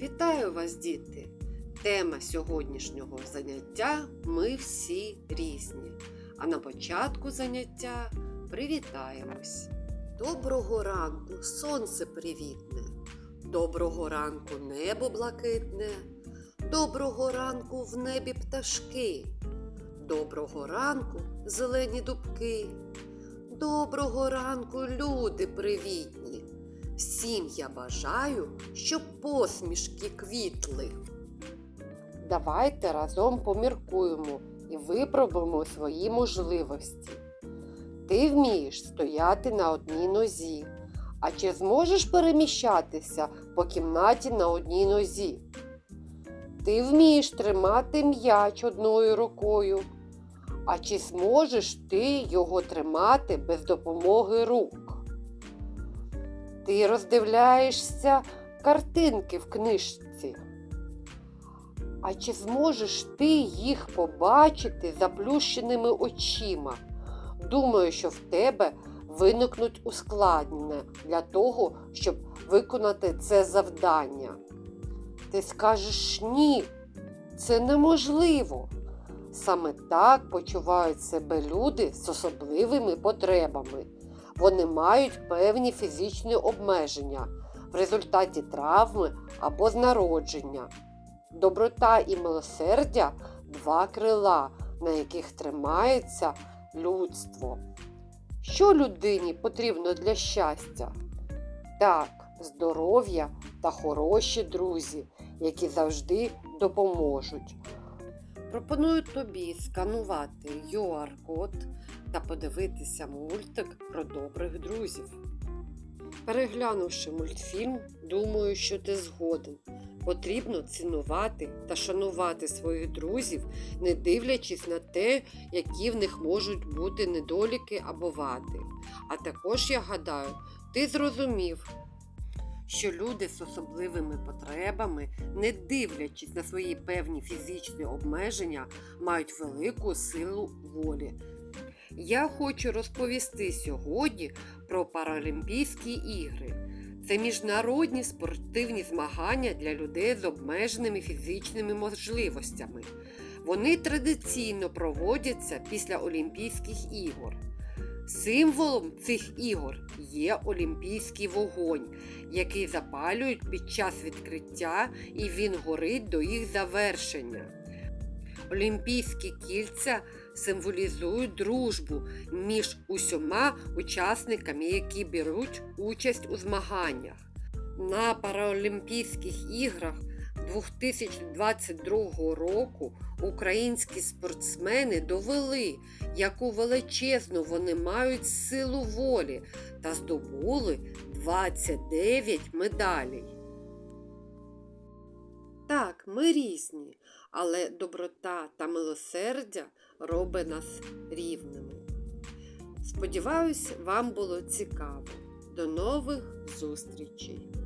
Вітаю вас, діти! Тема сьогоднішнього заняття ми всі різні. А на початку заняття привітаємось. Доброго ранку, сонце привітне. Доброго ранку небо блакитне. Доброго ранку в небі пташки. Доброго ранку зелені дубки. Доброго ранку, люди привітні. Всім я бажаю, щоб посмішки квітли. Давайте разом поміркуємо і випробуємо свої можливості. Ти вмієш стояти на одній нозі, а чи зможеш переміщатися по кімнаті на одній нозі? Ти вмієш тримати м'яч одною рукою, а чи зможеш ти його тримати без допомоги рук? Ти роздивляєшся картинки в книжці. А чи зможеш ти їх побачити заплющеними очима? Думаю, що в тебе виникнуть ускладнення для того, щоб виконати це завдання. Ти скажеш ні, це неможливо. Саме так почувають себе люди з особливими потребами. Вони мають певні фізичні обмеження в результаті травми або з народження. Доброта і милосердя два крила, на яких тримається людство. Що людині потрібно для щастя? Так, здоров'я та хороші друзі, які завжди допоможуть. Пропоную тобі сканувати QR-код та подивитися мультик про добрих друзів. Переглянувши мультфільм, думаю, що ти згоден. Потрібно цінувати та шанувати своїх друзів, не дивлячись на те, які в них можуть бути недоліки або вади. А також я гадаю, ти зрозумів, що люди з особливими потребами, не дивлячись на свої певні фізичні обмеження, мають велику силу волі. Я хочу розповісти сьогодні про Паралімпійські ігри. Це міжнародні спортивні змагання для людей з обмеженими фізичними можливостями. Вони традиційно проводяться після Олімпійських ігор. Символом цих ігор є олімпійський вогонь, який запалюють під час відкриття, і він горить до їх завершення. Олімпійські кільця символізують дружбу між усіма учасниками, які беруть участь у змаганнях. На Паралімпійських іграх 2022 року українські спортсмени довели, яку величезну вони мають силу волі та здобули 29 медалей. Так, ми різні, але доброта та милосердя робить нас рівними. Сподіваюсь, вам було цікаво. До нових зустрічей!